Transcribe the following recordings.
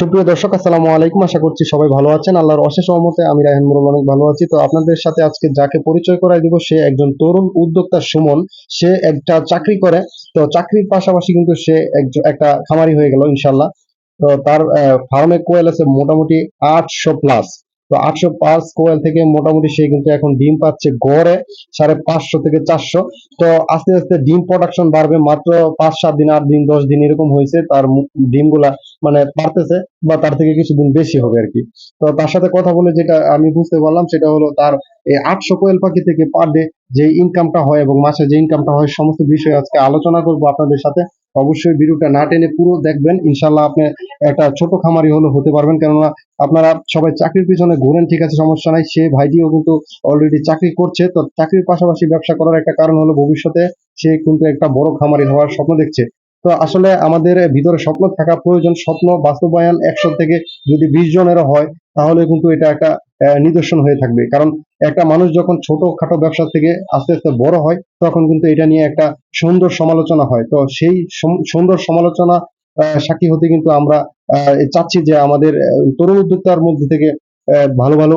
সুপ্রিয় দর্শক, আসসালামু আলাইকুম। আশা করছি সবাই ভালো আছেন। আল্লাহর অশেষ রহমতে আমি রায়হান মুরুল অনেক ভালো আছি। তো আপনাদের সাথে আজকে যাকে পরিচয় করাই দিব, সে একজন তরুণ উদ্যোক্তা সুমন। সে একটা চাকরি করে। তো চাকরির পাশাপাশি কিন্তু সে একজন একটা খামারি হয়ে গেল ইনশাল্লাহ তো তার ফার্মে কোয়েল আছে মোটামুটি আটশো প্লাস। তো আটশো পাঁচ কোয়েল থেকে মোটামুটি সে কিন্তু এখন ডিম পাচ্ছে গড়ে সাড়ে পাঁচশো থেকে চারশো। তো আস্তে আস্তে ডিম প্রোডাকশন বাড়বে মাত্র পাঁচ, সাত দিন, আট দিন, দশ দিন এরকম হয়েছে। তার ডিমগুলা মানে পারতেছে বা তার থেকে কিছুদিন বেশি হবে আর কি। তো তার সাথে কথা বলে যেটা আমি বুঝতে পারলাম সেটা হলো তার এই আটশো কোয়েল পাখি থেকে পার ডে যে ইনকামটা হয় এবং মাসে যে ইনকামটা হয়, সমস্ত বিষয়ে আজকে আলোচনা করব আপনাদের সাথে। অবশ্যই ভিডিওটা না টেনে পুরো দেখবেন। ইনশাল্লাহ আপনি একটা ছোট খামারি হলে হতে পারবেন। কেননা আপনারা সবাই চাকরির পিছনে ঘোরেন, ঠিক আছে, সমস্যা নাই। সে ভাইটিও কিন্তু অলরেডি চাকরি করছে। তো চাকরির পাশাপাশি ব্যবসা করার একটা কারণ হলো ভবিষ্যতে সে কিন্তু একটা বড় খামারি হওয়ার স্বপ্ন দেখছে। তো আসলে আমাদের ভিতরে স্বপ্ন থাকা প্রয়োজন। স্বপ্ন বাস্তবায়ন একশো থেকে যদি বিশ জনেরও হয়, তাহলে কিন্তু এটা একটা নিদর্শন হয়ে থাকবে। কারণ একটা মানুষ যখন ছোট খাটো ব্যবসা থেকে আস্তে আস্তে বড় হয়, তখন কিন্তু এটা নিয়ে একটা সুন্দর সমালোচনা হয়। তো সেই সুন্দর সমালোচনা সাক্ষী হতে কিন্তু আমরা চাচ্ছি যে আমাদের তরুণ উদ্যোক্তার মধ্যে থেকে ভালো ভালো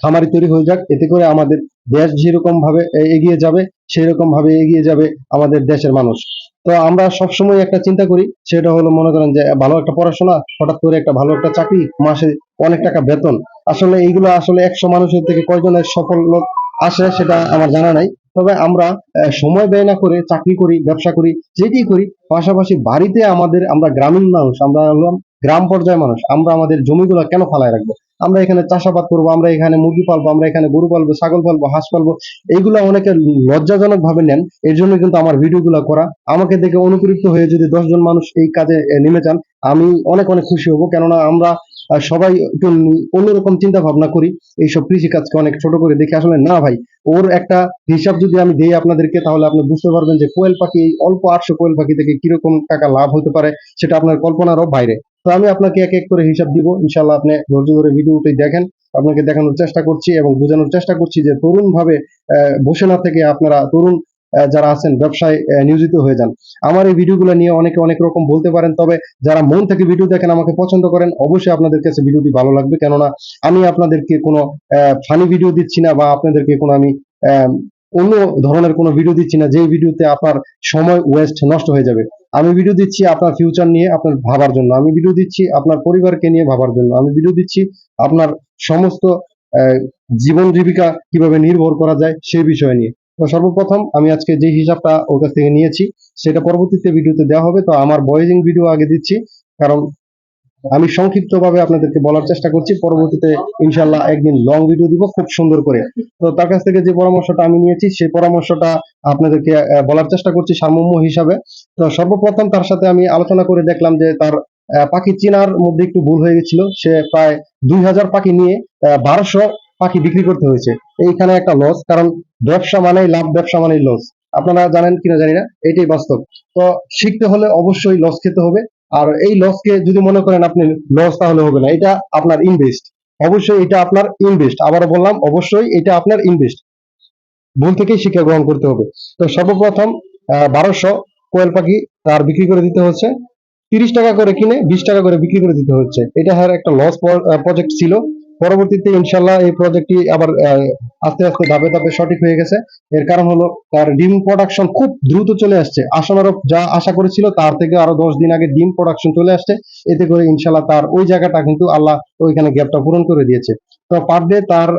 খামারি তৈরি হয়ে যাক। এতে করে আমাদের দেশ যেরকম ভাবে এগিয়ে যাবে সেই রকম ভাবে এগিয়ে যাবে আমাদের দেশের মানুষ। তো আমরা সবসময় একটা চিন্তা করি, সেটা হলো মনে করেন যে, ভালো একটা পড়াশোনা, হঠাৎ করে একটা ভালো একটা চাকরি, মাসে অনেক টাকা বেতন। আসলে এইগুলো আসলে একশো মানুষের থেকে কয়জনের সফল লোক আসে সেটা আমার জানা নাই। তবে আমরা সময় ব্যয় না করে চাকরি করি, ব্যবসা করি, যেটি করি, পাশাপাশি বাড়িতে আমাদের আমরা গ্রামীণ মানুষ, আমরা হলাম গ্রাম পর্যায়ের মানুষ, আমরা আমাদের জমিগুলো কেন ফালায় রাখব? আমরা এখানে চাষাবাদ করব, আমরা এখানে মুরগি পালবো, আমরা এখানে গরু পালবো, ছাগল পালবো, হাঁস পালবো এইগুলো অনেকে লজ্জাজনক ভাবে নেন, এর জন্য কিন্তু আমার ভিডিওগুলো করা। আমাকে দেখে অনুপ্রেরিত হয়ে যদি দশজন মানুষ এই কাজে নেমে যান, আমি অনেক অনেক খুশি হব। কেননা আমরা সবাই একটু অন্যরকম চিন্তা ভাবনা করি। এইসব কৃষি কাজকে অনেক ছোট করে দেখি আসলে না ভাই, ওর একটা হিসাব যদি আমি দিই আপনাদেরকে, তাহলে আপনি বুঝতে পারবেন যে কোয়েল পাখি, অল্প আটশো কোয়েল পাখি থেকে কীরকম টাকা লাভ হতে পারে, সেটা আপনার কল্পনারও বাইরে। তো আমি আপনাকে এক এক করে হিসাব দিব। ইনশাল্লাহ আপনি ধৈর্য ধরে ভিডিওটি দেখেন। আপনাকে দেখানোর চেষ্টা করছি এবং বোঝানোর চেষ্টা করছি যে তরুণ ভাবে বসে না থেকে আপনারা তরুণ যারা আছেন ব্যবসায় নিয়োজিত হয়ে যান। আমার এই ভিডিওগুলো নিয়ে অনেকে অনেক রকম বলতে পারেন, তবে যারা মন থেকে ভিডিও দেখেন, আমাকে পছন্দ করেন, অবশ্যই আপনাদের কাছে ভিডিওটি ভালো লাগবে। কেননা, আমি আপনাদেরকে কোনো ফানি ভিডিও দিচ্ছি না বা আপনাদেরকে কোনো আমি অন্য ধরনের কোনো ভিডিও দিচ্ছি না যে ভিডিওতে আপনার সময় ওয়েস্ট নষ্ট হয়ে যাবে। আমি ভিডিও দিচ্ছি আপনার ফিউচার নিয়ে, আপনার ভাবার জন্য। আমি ভিডিও দিচ্ছি আপনার পরিবারকে নিয়ে ভাবার জন্য। আমি ভিডিও দিচ্ছি আপনার সমস্ত জীবন জীবিকা কীভাবে নির্ভর করা যায় সেই বিষয় নিয়ে। তো সর্বপ্রথম আমি আজকে যে হিসাবটা ওর কাছ থেকে নিয়েছি, সেটা পরবর্তীতে ভিডিওতে দেওয়া হবে। তো আমার বয়েজিং ভিডিও আগে দিচ্ছি, কারণ আমি সংক্ষিপ্তভাবে আপনাদেরকে বলার চেষ্টা করছি। পরবর্তীতে ইনশাল্লাহ একদিন লং ভিডিও দিব, খুব সুন্দর করে। তো তার কাছ থেকে যে পরামর্শটা আমি নিয়েছি, সেই পরামর্শটা আপনাদেরকে বলার চেষ্টা করছি সারমম্য হিসাবে। তো সর্বপ্রথম তার সাথে আমি আলোচনা করে দেখলাম যে তার পাখি চিনার মধ্যে একটু ভুল হয়ে গেছিল। সে প্রায় দুই হাজার পাখি নিয়ে বারোশো পাখি বিক্রি করতে হয়েছে। এইখানে একটা লস কারণ ব্যবসা মানেই লাভ, ব্যবসা মানেই লস আপনারা জানেন কিনা জানি না? এটাই বাস্তব। তো শিখতে হলে অবশ্যই লস খেতে হবে। আর এই লসকে যদি মনে করেন আপনি লস তাহলে হবে না। এটা আপনার ইনভেস্ট অবশ্যই এটা আপনার ইনভেস্ট আবার বললাম, অবশ্যই এটা আপনার ইনভেস্ট ভুল থেকেই শিক্ষা গ্রহণ করতে হবে। তো সর্বপ্রথম বারোশো কোয়েল পাখি তার বিক্রি করে দিতে হচ্ছে। তিরিশ টাকা করে কিনে বিশ টাকা করে বিক্রি করে দিতে হচ্ছে। এটা হার একটা লস প্রজেক্ট ছিল। পরবর্তীতে ইনশাল্লাহ এই প্রজেক্টটি আবার আস্তে আস্তে ধাপে ধাপে সঠিক হয়ে গেছে। এর কারণ হলো তার ডিম প্রোডাকশন খুব দ্রুত চলে আসছে। আসানোর যা আশা করেছিল তার থেকে আরও দশ দিন আগে ডিম প্রোডাকশন চলে আসছে। এতে করে ইনশাল্লাহ তার ওই জায়গাটা কিন্তু আল্লাহ ওইখানে গ্যাপটা পূরণ করে দিয়েছে। তো পার ডে তার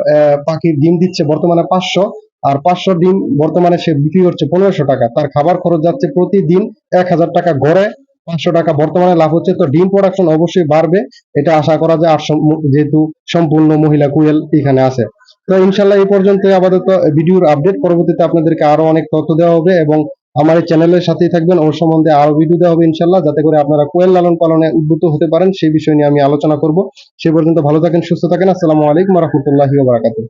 পাখির ডিম দিচ্ছে বর্তমানে পাঁচশো। আর পাঁচশো ডিম বর্তমানে সে বিক্রি করছে পনেরোশো টাকা। তার খাবার খরচ যাচ্ছে প্রতিদিন এক হাজার টাকা গড়ে। পাঁচশো টাকা। বর্তমানে লাভ হচ্ছে তো ডিম প্রোডাকশন অবশ্যই বাড়বে। এটা আশা করা যায়। আর যেহেতু সম্পূর্ণ মহিলা কুয়েল এখানে আছে। তো ইনশাল্লাহ এই পর্যন্ত আপাতত ভিডিওর আপডেট পরবর্তীতে আপনাদেরকে আরও অনেক তথ্য দেওয়া হবে এবং আমার এই চ্যানেলের সাথেই থাকবেন। ওর সম্বন্ধে আরও ভিডিও দেওয়া হবে ইনশাল্লাহ, যাতে করে আপনারা কোয়েল লালন পালনে উদ্বুদ্ধ হতে পারেন। সেই বিষয় নিয়ে আমি আলোচনা করব। সে পর্যন্ত ভালো থাকেন, সুস্থ থাকেন। আসসালামু আলাইকুম রহমতুল্লাহি বারাকাতুহ।